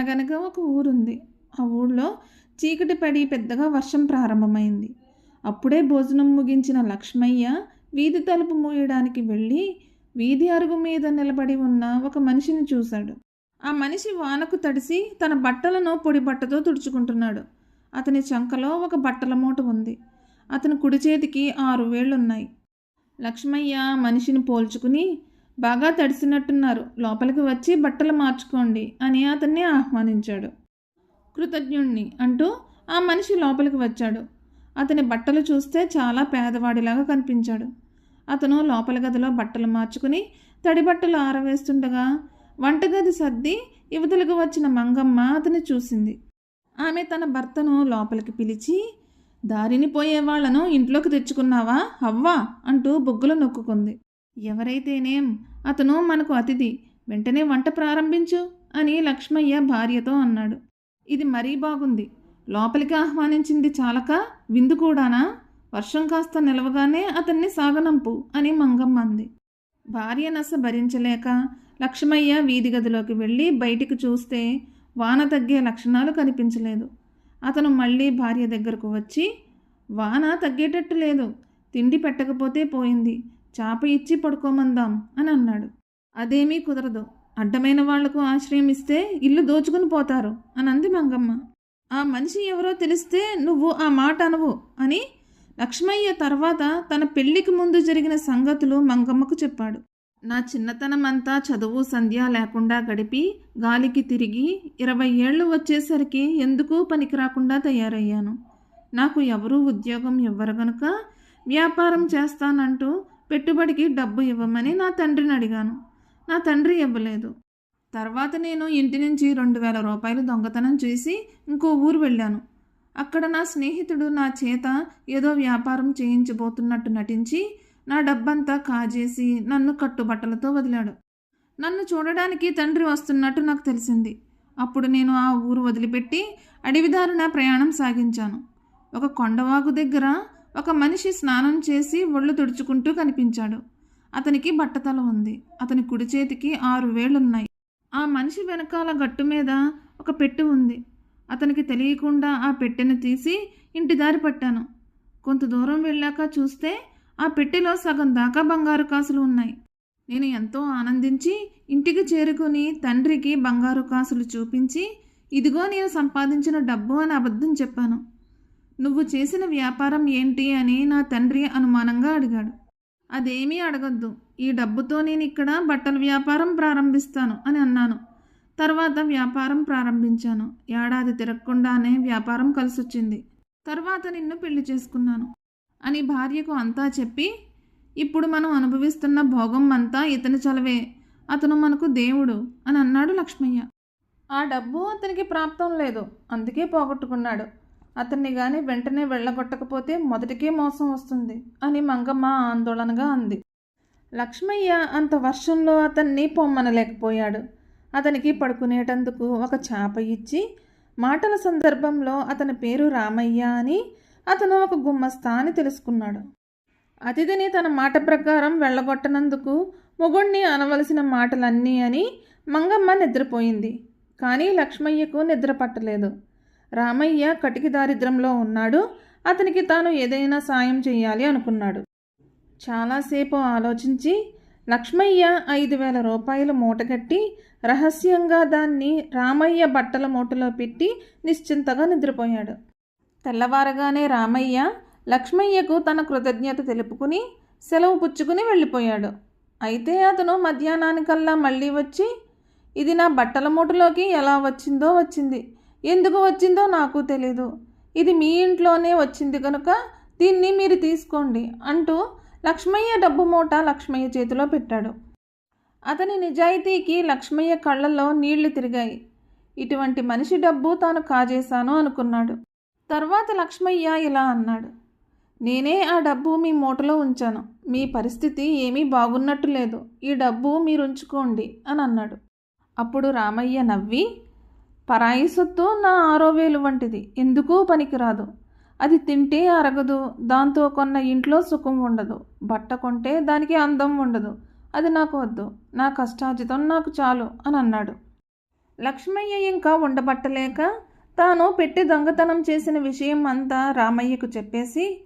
అనగనగా ఒక ఊరుంది. ఆ ఊళ్ళో చీకటి పడి పెద్దగా వర్షం ప్రారంభమైంది. అప్పుడే భోజనం ముగించిన లక్ష్మయ్య వీధి తలుపు మూయడానికి వెళ్ళి వీధి అరుగు మీద నిలబడి ఉన్న ఒక మనిషిని చూశాడు. ఆ మనిషి వానకు తడిసి తన బట్టలను పొడి బట్టతో తుడుచుకుంటున్నాడు. అతని చంకలో ఒక బట్టల మూట ఉంది. అతని కుడి చేతికి ఆరు వేళ్ళున్నాయి. లక్ష్మయ్య మనిషిని పోల్చుకుని బాగా తడిసినట్టున్నారు. లోపలికి వచ్చి బట్టలు మార్చుకోండి అని అతన్ని ఆహ్వానించాడు. కృతజ్ఞుణ్ణి అంటూ ఆ మనిషి లోపలికి వచ్చాడు. అతని బట్టలు చూస్తే చాలా పేదవాడిలాగా కనిపించాడు. అతను లోపల గదిలో బట్టలు మార్చుకుని తడి బట్టలు ఆరవేస్తుండగా వంటగది సర్ది యువతలకు వచ్చిన మంగమ్మ అతని చూసింది. ఆమె తన భర్తను లోపలికి పిలిచి దారిని పోయే వాళ్ళను ఇంట్లోకి తెచ్చుకున్నావా? అవ్వా అంటూ బొగ్గులు నొక్కుకుంది. ఎవరైతేనేం? అతను మనకు అతిథి. వెంటనే వంట ప్రారంభించు అని లక్ష్మయ్య భార్యతో అన్నాడు. ఇది మరీ బాగుంది. లోపలికి ఆహ్వానించింది చాలక? విందు కూడానా? వర్షం కాస్త నిలవగానే అతన్ని సాగనంపు అని మంగమ్మ అంది. భార్య నస భరించలేక లక్ష్మయ్య వీధి గదిలోకి వెళ్ళి బయటికి చూస్తే వాన తగ్గే లక్షణాలు కనిపించలేదు. అతను మళ్ళీ భార్య దగ్గరకు వచ్చి వాన తగ్గేటట్టు లేదు. తిండి పెట్టకపోతే పోయింది. చాప ఇచ్చి పడుకోమందాం అని అన్నాడు. అదేమీ కుదరదు. అడ్డమైన వాళ్ళకు ఆశ్రయం ఇస్తే ఇల్లు దోచుకుని పోతారు అని అంది మంగమ్మ. ఆ మనిషి ఎవరో తెలిస్తే నువ్వు ఆ మాట అనవు అని లక్ష్మయ్య తర్వాత తన పెళ్ళికి ముందు జరిగిన సంగతులు మంగమ్మకు చెప్పాడు. నా చిన్నతనం అంతా చదువు సంధ్య లేకుండా గడిపి గాలికి తిరిగి ఇరవై ఏళ్ళు వచ్చేసరికి ఎందుకు పనికి రాకుండా తయారయ్యాను. నాకు ఎవరూ ఉద్యోగం ఇవ్వరు గనుక వ్యాపారం చేస్తానంటూ పెట్టుబడికి డబ్బు ఇవ్వమని నా తండ్రిని అడిగాను. నా తండ్రి ఇవ్వలేదు. తర్వాత నేను ఇంటి నుంచి రెండు వేల రూపాయలు దొంగతనం చేసి ఇంకో ఊరు వెళ్ళాను. అక్కడ నా స్నేహితుడు నా చేత ఏదో వ్యాపారం చేయించబోతున్నట్టు నటించి నా డబ్బంతా కాజేసి నన్ను కట్టుబట్టలతో వదిలాడు. నన్ను చూడడానికి తండ్రి వస్తున్నట్టు నాకు తెలిసింది. అప్పుడు నేను ఆ ఊరు వదిలిపెట్టి అడవిదారిన ప్రయాణం సాగించాను. ఒక కొండవాగు దగ్గర ఒక మనిషి స్నానం చేసి ఒళ్ళు తుడుచుకుంటూ కనిపించాడు. అతనికి బట్టతల ఉంది. అతని కుడి చేతికి ఆరు వేళ్ళున్నాయి ఆ మనిషి వెనకాల గట్టు మీద ఒక పెట్టె ఉంది. అతనికి తెలియకుండా ఆ పెట్టెను తీసి ఇంటి దారి పట్టాను. కొంత దూరం వెళ్ళాక చూస్తే ఆ పెట్టెలో సగం దాకా బంగారు కాసులు ఉన్నాయి. నేను ఎంతో ఆనందించి ఇంటికి చేరుకుని తండ్రికి బంగారు కాసులు చూపించి ఇదిగో నేను సంపాదించిన డబ్బు అని అబద్ధం చెప్పాను. నువ్వు చేసిన వ్యాపారం ఏంటి? అని నా తండ్రి అనుమానంగా అడిగాడు. అదేమీ అడగద్దు. ఈ డబ్బుతో నేను ఇక్కడ బట్టల వ్యాపారం ప్రారంభిస్తాను అని అన్నాను. తర్వాత వ్యాపారం ప్రారంభించాను. ఏడాది తిరగకుండానే వ్యాపారం కలిసొచ్చింది. తర్వాత నిన్ను పెళ్ళి చేసుకున్నాను. అని భార్యకు అంతా చెప్పి ఇప్పుడు మనం అనుభవిస్తున్న భోగం అంతా ఇతని చలవే. అతను మనకు దేవుడు అని అన్నాడు లక్ష్మయ్య. ఆ డబ్బు అతనికి ప్రాప్తం లేదు. అందుకే పోగొట్టుకున్నాడు. అతన్ని గాని వెంటనే వెళ్ళగొట్టకపోతే మొదటికే మోసం వస్తుంది అని మంగమ్మ ఆందోళనగా అంది. లక్ష్మయ్య అంత వర్షంలో అతన్ని పొమ్మనలేకపోయాడు. అతనికి పడుకునేటందుకు ఒక చాప ఇచ్చి మాటల సందర్భంలో అతని పేరు రామయ్య అని అతను ఒక గుమ్మస్తా అని తెలుసుకున్నాడు. అతిథిని తన మాట ప్రకారం వెళ్ళగొట్టనందుకు మొగుణ్ణి అనవలసిన మాటలన్నీ అని మంగమ్మ నిద్రపోయింది. కానీ లక్ష్మయ్యకు నిద్ర పట్టలేదు. రామయ్య కటికి దారిద్రంలో ఉన్నాడు. అతనికి తాను ఏదైనా సాయం చేయాలి అనుకున్నాడు. చాలాసేపు ఆలోచించి లక్ష్మయ్య ఐదు వేల రూపాయలు మూటగట్టి రహస్యంగా దాన్ని రామయ్య బట్టల మూటలో పెట్టి నిశ్చింతగా నిద్రపోయాడు. తెల్లవారగానే రామయ్య లక్ష్మయ్యకు తన కృతజ్ఞత తెలుపుకుని సెలవు పుచ్చుకుని వెళ్ళిపోయాడు. అయితే అతను మధ్యాహ్నానికల్లా మళ్ళీ వచ్చి ఇది నా బట్టల మూటలోకి ఎలా వచ్చిందో వచ్చింది. ఎందుకు వచ్చిందో నాకు తెలీదు. ఇది మీ ఇంట్లోనే వచ్చింది కనుక దీన్ని మీరు తీసుకోండి అంటూ లక్ష్మయ్య డబ్బు మూట లక్ష్మయ్య చేతిలో పెట్టాడు. అతని నిజాయితీకి లక్ష్మయ్య కళ్ళల్లో నీళ్ళు తిరిగాయి. ఇటువంటి మనిషి డబ్బు తాను కాజేశాను అనుకున్నాడు. తర్వాత లక్ష్మయ్య ఇలా అన్నాడు. నేనే ఆ డబ్బు మీ మూటలో ఉంచాను. మీ పరిస్థితి ఏమీ బాగున్నట్టు లేదు. ఈ డబ్బు మీరు ఉంచుకోండి అని అన్నాడు. అప్పుడు రామయ్య నవ్వి పరాయి సొత్తు నా ఆరోవేలు వంటిది. ఎందుకు పనికిరాదు. అది తింటే అరగదు. దాంతో కొన్న ఇంట్లో సుఖం ఉండదు. బట్ట కొంటే దానికి అందం ఉండదు. అది నాకు వద్దు. నా కష్టార్జితం నాకు చాలు అని అన్నాడు. లక్ష్మయ్య ఇంకా ఉండబట్టలేక తాను పెట్టి దొంగతనం చేసిన విషయం అంతా రామయ్యకు చెప్పేసి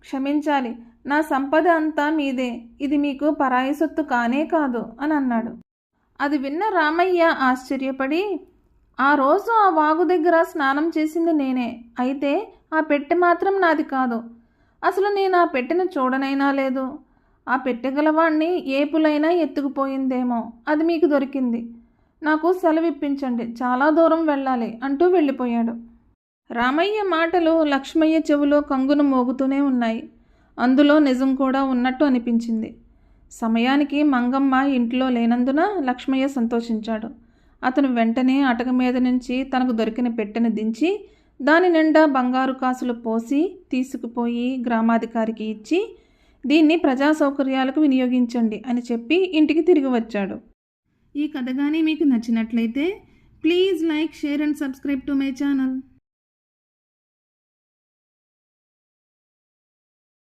క్షమించాలి. నా సంపద అంతా మీదే. ఇది మీకు పరాయి సొత్తు కానే కాదు అని అన్నాడు. అది విన్న రామయ్య ఆశ్చర్యపడి ఆ రోజు ఆ వాగు దగ్గర స్నానం చేసింది నేనే. అయితే ఆ పెట్టె మాత్రం నాది కాదు. అసలు నేను ఆ పెట్టెను చూడనైనా లేదు. ఆ పెట్టెగలవాణ్ణి ఏపులైనా ఎత్తుకుపోయిందేమో. అది మీకు దొరికింది. నాకు సెలవిప్పించండి. చాలా దూరం వెళ్ళాలి అంటూ వెళ్ళిపోయాడు. రామయ్య మాటలు లక్ష్మయ్య చెవులో కంగును మోగుతూనే ఉన్నాయి. అందులో నిజం కూడా ఉన్నట్టు అనిపించింది. సమయానికి మంగమ్మ ఇంట్లో లేనందున లక్ష్మయ్య సంతోషించాడు. అతను వెంటనే అటక మీద నుంచి తనకు దొరికిన పెట్టెను దించి దాని నిండా బంగారు కాసులు పోసి తీసుకుపోయి గ్రామాధికారికి ఇచ్చి దీన్ని ప్రజా సౌకర్యాలకు వినియోగించండి అని చెప్పి ఇంటికి తిరిగి వచ్చాడు. ఈ కథ కానీ మీకు నచ్చినట్లయితే please like share and subscribe to my channel.